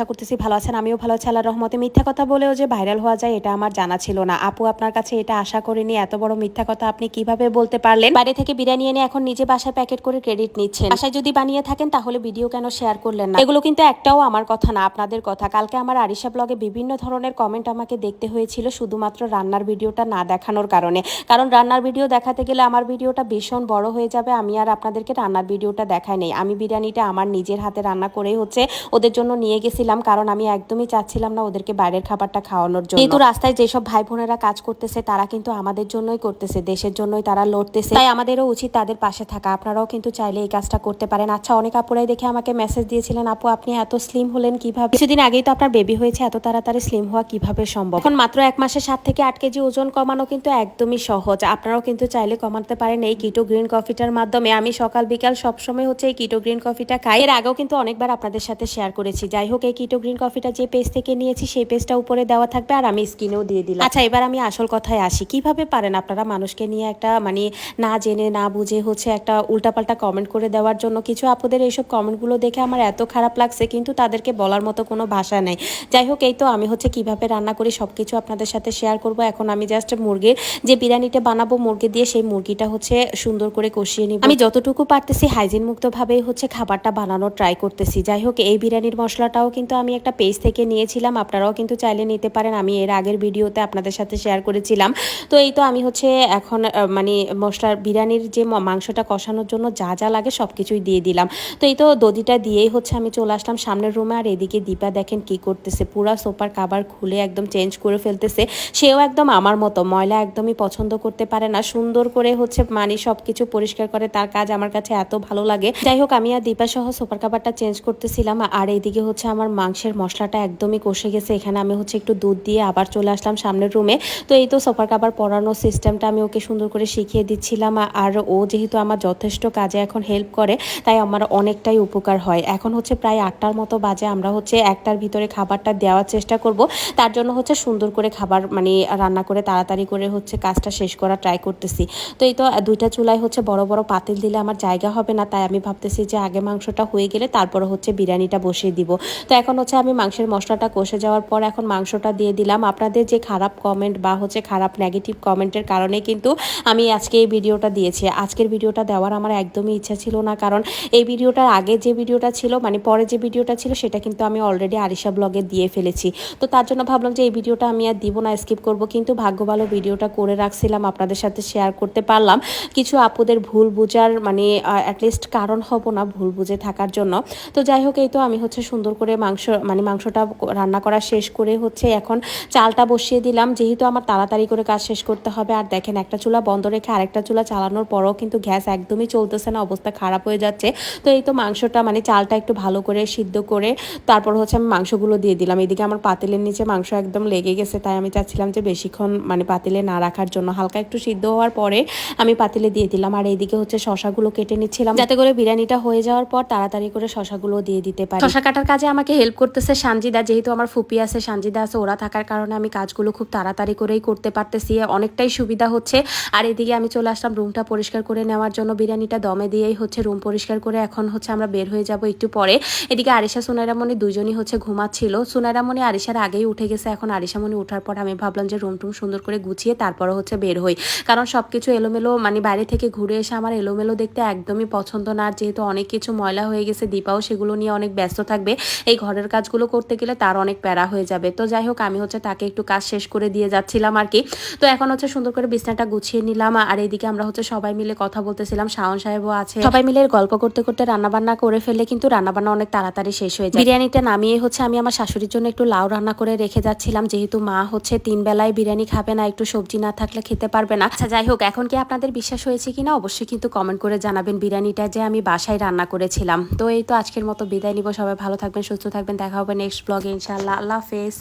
আশা করতেছি ভালো আছেন, আমিও ভালো আছি আল্লাহ রহমতে। মিথ্যা কথা বলেও যে ভাইরাল হওয়া যায়, এটা আমার জানা ছিল না। আপু আপনার কাছে এটা আশা করিনি, এত বড় মিথ্যা কথা আপনি কীভাবে বলতে পারলেন? বাইরে থেকে বিরিয়ানি এনে এখন নিজে বাসায় প্যাকেট করে ক্রেডিট নিচ্ছেন। বাসায় যদি বানিয়ে থাকেন, তাহলে ভিডিও কেন শেয়ার করলেন না? এগুলো কিন্তু একটাও আমার কথা না, আপনাদের কথা। কালকে আমার আরিশা ব্লগে বিভিন্ন ধরনের কমেন্ট আমাকে দেখতে হয়েছিল, শুধুমাত্র রান্নার ভিডিওটা না দেখানোর কারণে। কারণ রান্নার ভিডিও দেখাতে গেলে আমার ভিডিওটা ভীষণ বড় হয়ে যাবে, আমি আর আপনাদেরকে রান্নার ভিডিওটা দেখাই নেই। আমি বিরিয়ানিটা আমার নিজের হাতে রান্না করেই হচ্ছে, ওদের জন্য নিয়ে গেছিলাম। কারণ আমি একদমই চাচ্ছিলাম না ওদেরকে বাইরের খাবারটা খাওয়ানোর জন্য। কিন্তু রাস্তায় যেসব ভাই বোনেরা কাজ করতেছে, তারা কিন্তু আমাদের জন্যই করতেছে, দেশের জন্যই তারা লড়তেছে। তাই আমাদেরও উচিত তাদের পাশে থাকা। আপনারাও কিন্তু চাইলে এই কাজটা করতে পারেন। আচ্ছা অনেক আপুরাই দেখে আমাকে মেসেজ দিয়েছিলেন, আপু, আপনি এত স্লিম হলেন কীভাবে? কিছুদিন আগেই তো আপনার বেবি হয়েছে, এত তাড়াতাড়ি স্লিম হওয়া কীভাবে সম্ভব? এখন মাত্র এক মাসে সাত থেকে আট কেজি ওজন কমানো কিন্তু একদমই সহজ। আপনারাও কিন্তু চাইলে কমাতে পারেন এই কিটো গ্রিন কফিটার মাধ্যমে। আমি সকাল বিকাল সবসময় হচ্ছে এই কিটো গ্রিন কফিটা খাই। এর আগেও কিন্তু অনেকবার আপনাদের সাথে শেয়ার করেছি। যাই হোক, এই কিটো গ্রিন কফিটা যে পেস্ট থেকে নিয়েছি সেই পেস্টটা উপরে দেওয়া থাকবে আর আমি স্ক্রিনেও দিয়ে দিলাম। আচ্ছা এবার আমি আসল কথায় আসি। কীভাবে পারেন আপনারা মানুষকে নিয়ে একটা মানে না জেনে না বুঝে হচ্ছে একটা উল্টাপাল্টা কমেন্ট করে দেওয়ার জন্য? কিছু আপনাদের এইসব কমেন্টগুলো দেখে আমার এত খারাপ লাগছে কিন্তু তাদেরকে বলার মতো কোনো ভাষা নেই। যাই হোক এই তো আমি হচ্ছে কীভাবে রান্না করি সব কিছু আপনাদের সাথে শেয়ার করব। এখন আমি জাস্ট মুরগির যে বিরিয়ানিটা বানাবো মুরগি দিয়ে সেই মুরগিটা হচ্ছে সুন্দর করে কষিয়ে নিব। আমি যতটুকু পারতেছি হাইজিন মুক্তভাবেই হচ্ছে খাবারটা বানানোর ট্রাই করতেছি। যাই হোক এই বিরিয়ানির মশলাটাও কিন্তু আমি একটা পেজ থেকে নিয়েছিলাম, আপনারাও কিন্তু চাইলে নিতে পারেন। আমি এর আগের ভিডিওতে আপনাদের সাথে শেয়ার করেছিলাম। তো এই তো আমি হচ্ছে এখন মানে মশলার, বিরিয়ানির যে মাংসটা কষানোর জন্য যা যা লাগে সব কিছুই দিয়ে দিলাম। তো এই তো দদিটা দিয়েই হচ্ছে আমি চলে আসলাম সামনের রুমে আর এদিকে দীপা দেখেন কি করতেছে। পুরা সোপার কাবার খুলে একদম চেঞ্জ করে ফেলতেছে। সেও একদম আমার মতো, ময়লা একদমই পছন্দ করতে পারে না। সুন্দর করে হচ্ছে মানে সব কিছু পরিষ্কার করে, তার কাজ আমার কাছে এত ভালো লাগে। যাই হোক, আমি আর দীপা সহ সোপার কাবারটা চেঞ্জ করতেছিলাম। আর এইদিকে হচ্ছে আমার মাংসের মশলাটা একদমই কষে গেছে। এখানে আমি হচ্ছে একটু দুধ দিয়ে আবার চলে আসলাম সামনের রুমে তো এই তো সোফার কাবার পরানোর সিস্টেমটা আমি ওকে সুন্দর করে শিখিয়ে দিচ্ছিলাম। আর ও যেহেতু আমার যথেষ্ট কাজে এখন হেল্প করে, তাই আমার অনেকটাই উপকার হয়। এখন হচ্ছে প্রায় আটটার মতো বাজে, আমরা হচ্ছে একটার ভিতরে খাবারটা দেওয়ার চেষ্টা করব। তার জন্য হচ্ছে সুন্দর করে খাবার মানে রান্না করে তাড়াতাড়ি করে হচ্ছে কাজটা শেষ করা ট্রাই করতেছি। তো এই তো দুইটা চুলায় হচ্ছে বড় বড় পাতিল দিলে আমার জায়গা হবে না। তাই আমি ভাবতেছি যে আগে মাংসটা হয়ে গেলে তারপরে হচ্ছে বিরিয়ানিটা বসিয়ে দিব। তো এখন হচ্ছে আমি মাংসের মশলাটা কষে যাওয়ার পর এখন মাংসটা দিয়ে দিলাম। আপনাদের যে খারাপ কমেন্ট বা হচ্ছে খারাপ নেগেটিভ কমেন্টের কারণে কিন্তু আমি আজকে এই ভিডিওটা দিয়েছি। আজকের ভিডিওটা দেওয়ার আমার একদমই ইচ্ছা ছিল না, কারণ এই ভিডিওটার আগে যে ভিডিওটা ছিল মানে পরে যে ভিডিওটা ছিল, সেটা কিন্তু আমি অলরেডি আরিশা ব্লগে দিয়ে ফেলেছি। তো তার জন্য ভাবলাম যে এই ভিডিওটা আমি আর দিব না স্কিপ করব, কিন্তু ভাগ্য ভালো ভিডিওটা করে রাখছিলাম, আপনাদের সাথে শেয়ার করতে পারলাম। কিছু আপুদের ভুল বুঝার মানে অ্যাটলিস্ট কারণ হব না ভুল বুঝে থাকার জন্য। তো যাই হোক, এই তো আমি হচ্ছে সুন্দর করে মাংস মানে মাংসটা রান্না করা শেষ করে হচ্ছে এখন চালটা বসিয়ে দিলাম। যেহেতু আমার তাড়াতাড়ি করে কাজ শেষ করতে হবে, আর দেখেন একটা চুলা বন্ধ রেখে আরেকটা চুলা চালানোর পরও কিন্তু গ্যাস একদমই চলতেছে না, অবস্থা খারাপ হয়ে যাচ্ছে। তো এই তো মাংসটা মানে চালটা একটু ভালো করে সিদ্ধ করে তারপর হচ্ছে আমি মাংসগুলো দিয়ে দিলাম। এদিকে আমার পাতিলের নিচে মাংস একদম লেগে গেছে, তাই আমি চাচ্ছিলাম যে বেশিক্ষণ মানে পাতিলে না রাখার জন্য। হালকা একটু সিদ্ধ হওয়ার পরে আমি পাতিলে দিয়ে দিলাম। আর এইদিকে হচ্ছে শশাগুলো কেটে নিচ্ছিলাম, যাতে করে বিরিয়ানিটা হয়ে যাওয়ার পর তাড়াতাড়ি করে শশাগুলো দিয়ে দিতে পারি। শশা কাটার কাজে আমাকে হেল্প করতেছে সানজিদা, যেহেতু আমার ফুপি আছে, সানজিদা আছে, ওরা থাকার কারণে আমি কাজগুলো খুব তাড়াতাড়ি করেই করতে পারতেছি, অনেকটাই সুবিধা হচ্ছে। আর এদিকে আমি চলে আসলাম রুমটা পরিষ্কার করে নেওয়ার জন্য, বিরিয়ানিটা দমে দিয়েই হচ্ছে রুম পরিষ্কার করে এখন হচ্ছে আমরা বের হয়ে যাব একটু পরে। এদিকে আরিশা, সুনাইরামণি দুজনই হচ্ছে ঘুমাচ্ছিল। সুনাইরামণি আরিশার আগেই উঠে গেছে, এখন আরিশামণি ওঠার পর আমি ভাবলাম যে রুম টুম সুন্দর করে গুছিয়ে তারপরে হচ্ছে বের হই। কারণ সব কিছু এলোমেলো মানে বাইরে থেকে ঘুরে এসে আমার এলোমেলো দেখতে একদমই পছন্দ না যেহেতু অনেক কিছু ময়লা হয়ে গেছে, দীপাও সেগুলো নিয়ে অনেক ব্যস্ত থাকবে, এই ঘরের কাজগুলো করতে গেলে তার অনেক প্যারা হয়ে যাবে। তো যাই হোক, আমি হচ্ছে তাকে একটু কাজ শেষ করে দিয়ে যাচ্ছিলাম আর কি। তো এখন হচ্ছে সুন্দর করে বিছনাটা গুছিয়ে নিলাম আর এইদিকে আমরা হচ্ছে সবাই মিলে কথা বলতেছিলাম। শাওন সাহেবও আছে। সবাই মিলে গল্প করতে করতে রান্না বান্না করে ফেললে কিন্তু রান্না বান্না অনেক তাড়াতাড়ি শেষ হয়ে যায়। বিরিয়ানিটা নামিয়ে হচ্ছে আমি আমার শাশুড়ির জন্য একটু লাউ রান্না করে রেখে যাচ্ছিলাম। যেহেতু মা হচ্ছে তিন বেলায় বিরিয়ানি খাবে না, একটু সবজি না থাকলে খেতে পারবে না। আচ্ছা যাই হোক, এখন কি আপনাদের বিশ্বাস হয়েছে কিনা অবশ্যই কিন্তু কমেন্ট করে জানাবেন বিরিয়ানিটা যে আমি বাসায় রান্না করেছিলাম। তো এই তো আজকের মতো বিদায় নিব। সবাই ভালো থাকবেন, সুস্থ থাকবেন দেখা হবে নেক্সট ব্লগে ইনশাআল্লাহ। আল্লাহ হাফেজ।